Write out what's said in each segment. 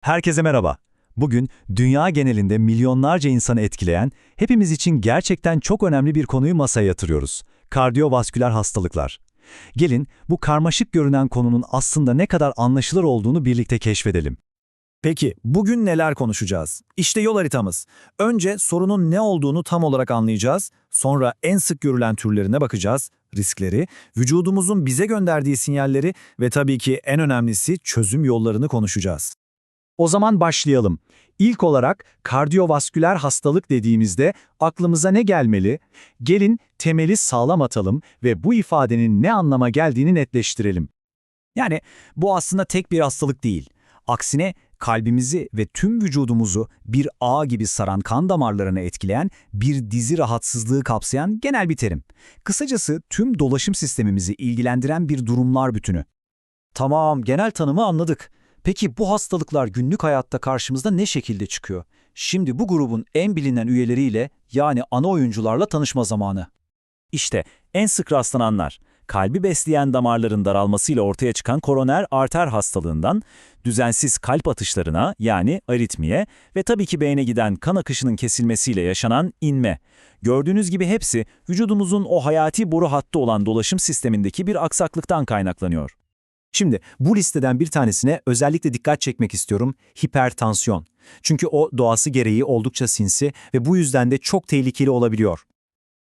Herkese merhaba. Bugün dünya genelinde milyonlarca insanı etkileyen, hepimiz için gerçekten çok önemli bir konuyu masaya yatırıyoruz. Kardiyovasküler hastalıklar. Gelin bu karmaşık görünen konunun aslında ne kadar anlaşılır olduğunu birlikte keşfedelim. Peki bugün neler konuşacağız? İşte yol haritamız. Önce sorunun ne olduğunu tam olarak anlayacağız. Sonra en sık görülen türlerine bakacağız, riskleri, vücudumuzun bize gönderdiği sinyalleri ve tabii ki en önemlisi çözüm yollarını konuşacağız. O zaman başlayalım. İlk olarak kardiyovasküler hastalık dediğimizde aklımıza ne gelmeli? Gelin temeli sağlam atalım ve bu ifadenin ne anlama geldiğini netleştirelim. Yani bu aslında tek bir hastalık değil. Aksine kalbimizi ve tüm vücudumuzu bir ağ gibi saran kan damarlarını etkileyen bir dizi rahatsızlığı kapsayan genel bir terim. Kısacası tüm dolaşım sistemimizi ilgilendiren bir durumlar bütünü. Tamam, genel tanımı anladık. Peki bu hastalıklar günlük hayatta karşımızda ne şekilde çıkıyor? Şimdi bu grubun en bilinen üyeleriyle yani ana oyuncularla tanışma zamanı. İşte en sık rastlananlar, kalbi besleyen damarların daralmasıyla ortaya çıkan koroner arter hastalığından, düzensiz kalp atışlarına yani aritmiye ve tabii ki beyne giden kan akışının kesilmesiyle yaşanan inme. Gördüğünüz gibi hepsi vücudumuzun o hayati boru hattı olan dolaşım sistemindeki bir aksaklıktan kaynaklanıyor. Şimdi bu listeden bir tanesine özellikle dikkat çekmek istiyorum, hipertansiyon. Çünkü o doğası gereği oldukça sinsi ve bu yüzden de çok tehlikeli olabiliyor.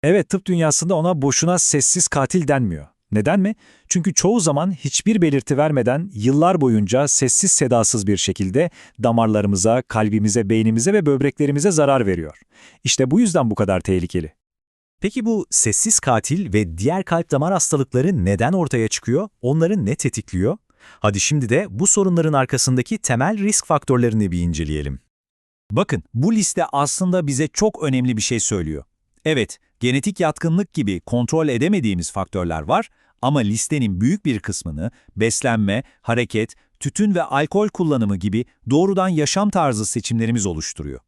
Evet, tıp dünyasında ona boşuna sessiz katil denmiyor. Neden mi? Çünkü çoğu zaman hiçbir belirti vermeden yıllar boyunca sessiz sedasız bir şekilde damarlarımıza, kalbimize, beynimize ve böbreklerimize zarar veriyor. İşte bu yüzden bu kadar tehlikeli. Peki bu sessiz katil ve diğer kalp damar hastalıkları neden ortaya çıkıyor? Onları ne tetikliyor? Hadi şimdi de bu sorunların arkasındaki temel risk faktörlerini bir inceleyelim. Bakın, bu liste aslında bize çok önemli bir şey söylüyor. Evet, genetik yatkınlık gibi kontrol edemediğimiz faktörler var ama listenin büyük bir kısmını beslenme, hareket, tütün ve alkol kullanımı gibi doğrudan yaşam tarzı seçimlerimiz oluşturuyor.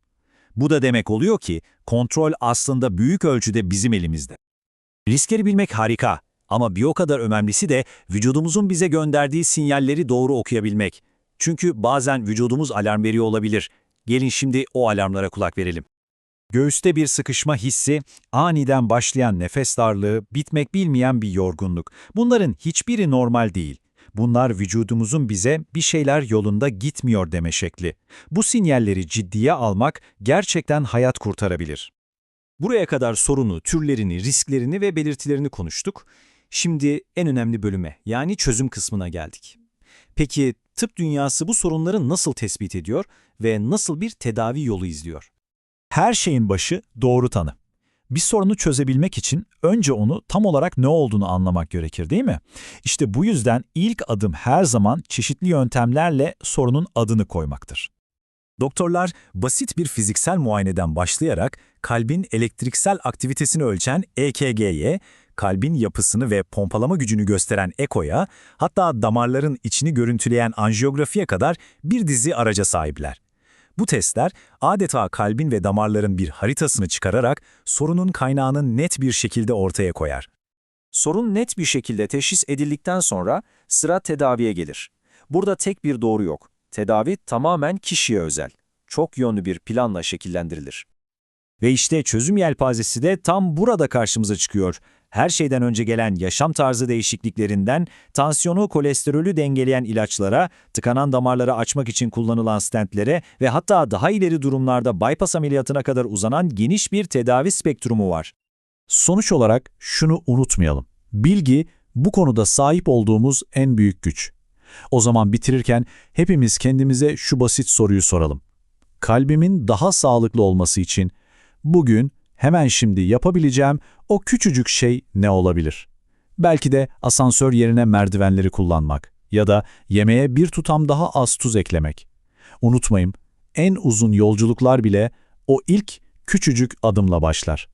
Bu da demek oluyor ki kontrol aslında büyük ölçüde bizim elimizde. Riskleri bilmek harika ama bir o kadar önemlisi de vücudumuzun bize gönderdiği sinyalleri doğru okuyabilmek. Çünkü bazen vücudumuz alarm veriyor olabilir. Gelin şimdi o alarmlara kulak verelim. Göğüste bir sıkışma hissi, aniden başlayan nefes darlığı, bitmek bilmeyen bir yorgunluk. Bunların hiçbiri normal değil. Bunlar vücudumuzun bize bir şeyler yolunda gitmiyor deme şekli. Bu sinyalleri ciddiye almak gerçekten hayat kurtarabilir. Buraya kadar sorunu, türlerini, risklerini ve belirtilerini konuştuk. Şimdi en önemli bölüme yani çözüm kısmına geldik. Peki tıp dünyası bu sorunları nasıl tespit ediyor ve nasıl bir tedavi yolu izliyor? Her şeyin başı doğru tanı. Bir sorunu çözebilmek için önce onu tam olarak ne olduğunu anlamak gerekir değil mi? İşte bu yüzden ilk adım her zaman çeşitli yöntemlerle sorunun adını koymaktır. Doktorlar basit bir fiziksel muayeneden başlayarak kalbin elektriksel aktivitesini ölçen EKG'ye, kalbin yapısını ve pompalama gücünü gösteren EKO'ya, hatta damarların içini görüntüleyen anjiyografiye kadar bir dizi araca sahipler. Bu testler adeta kalbin ve damarların bir haritasını çıkararak sorunun kaynağını net bir şekilde ortaya koyar. Sorun net bir şekilde teşhis edildikten sonra sıra tedaviye gelir. Burada tek bir doğru yok. Tedavi tamamen kişiye özel. Çok yönlü bir planla şekillendirilir. Ve işte çözüm yelpazesi de tam burada karşımıza çıkıyor. Her şeyden önce gelen yaşam tarzı değişikliklerinden, tansiyonu, kolesterolü dengeleyen ilaçlara, tıkanan damarları açmak için kullanılan stentlere ve hatta daha ileri durumlarda bypass ameliyatına kadar uzanan geniş bir tedavi spektrumu var. Sonuç olarak şunu unutmayalım. Bilgi, bu konuda sahip olduğumuz en büyük güç. O zaman bitirirken hepimiz kendimize şu basit soruyu soralım. Kalbimin daha sağlıklı olması için bugün, hemen şimdi yapabileceğim o küçücük şey ne olabilir? Belki de asansör yerine merdivenleri kullanmak ya da yemeğe bir tutam daha az tuz eklemek. Unutmayın, en uzun yolculuklar bile o ilk küçücük adımla başlar.